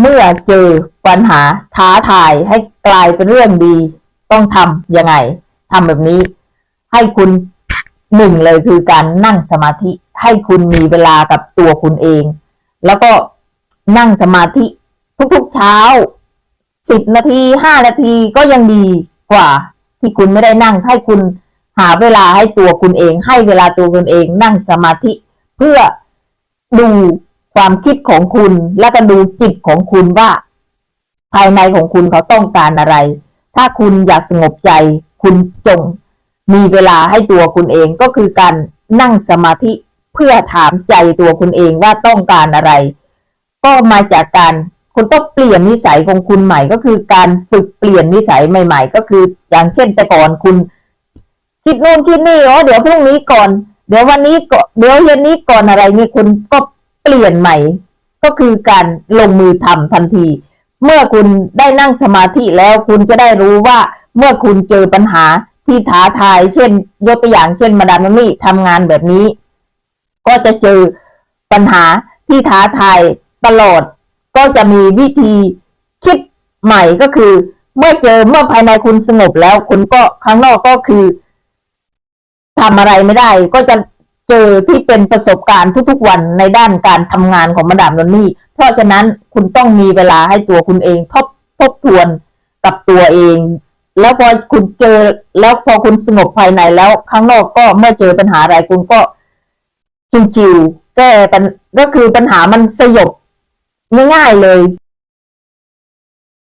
เมื่อเจอปัญหาท้าทายให้กลายเป็นเรื่องดี ต้องทำยังไงทำแบบนี้ ให้คุณหนึ่งเลยคือการนั่งสมาธิ ให้คุณมีเวลากับตัวคุณเอง แล้วก็นั่งสมาธิทุกๆเช้าสิบนาทีห้านาทีก็ยังดีกว่า ที่คุณไม่ได้นั่งให้คุณหาเวลาให้ตัวคุณเอง ให้เวลาตัวคุณเอง นั่งสมาธิเพื่อดู ความคิดของคุณแล้วก็ดูจิตของคุณว่า ภายในของคุณเขาต้องการอะไร ถ้าคุณอยากสงบใจ คุณจง มีเวลาให้ตัวคุณเองก็คือการนั่งสมาธิเพื่อถามใจตัวคุณเองว่าต้องการอะไร ก็มาจากการคุณต้องเปลี่ยนนิสัยของคุณใหม่ ก็คือการฝึกเปลี่ยนนิสัยใหม่ ๆ ก็คือ อย่างเช่นแต่ก่อนคุณ คิดโน่นคิดนี่อ๋อเดี๋ยวพรุ่งนี้ก่อน เดี๋ยววันนี้ก่อนเดี๋ยวเย็นนี้ก่อนอะไรนี่คุณก็ เปลี่ยนใหม่ ก็คือการลงมือทำทันที เมื่อคุณได้นั่งสมาธิแล้วคุณจะได้รู้ว่าเมื่อคุณเจอปัญหาที่ท้าทาย เช่น ยกตัวอย่างเช่นมาดามมี่ทำงานแบบนี้ ก็จะเจอปัญหาที่ท้าทายตลอด ก็จะมีวิธีคิดใหม่ก็คือ เมื่อเจอเมื่อภายในคุณสงบแล้วคุณก็ข้างนอกก็คือทำอะไรไม่ได้ ก็จะ เจอที่เป็นประสบการณ์ทุกๆวันในด้านการทำงานของมาดามนนนี่ เพราะฉะนั้นคุณต้องมีเวลาให้ตัวคุณเองทบทบทวนกับตัวเอง แล้วพอคุณเจอแล้วพอคุณสงบภายในแล้วข้างนอกก็เมื่อเจอปัญหาอะไรคุณก็ชิวๆแก้ปัญก็คือปัญหามันสยบง่ายๆเลย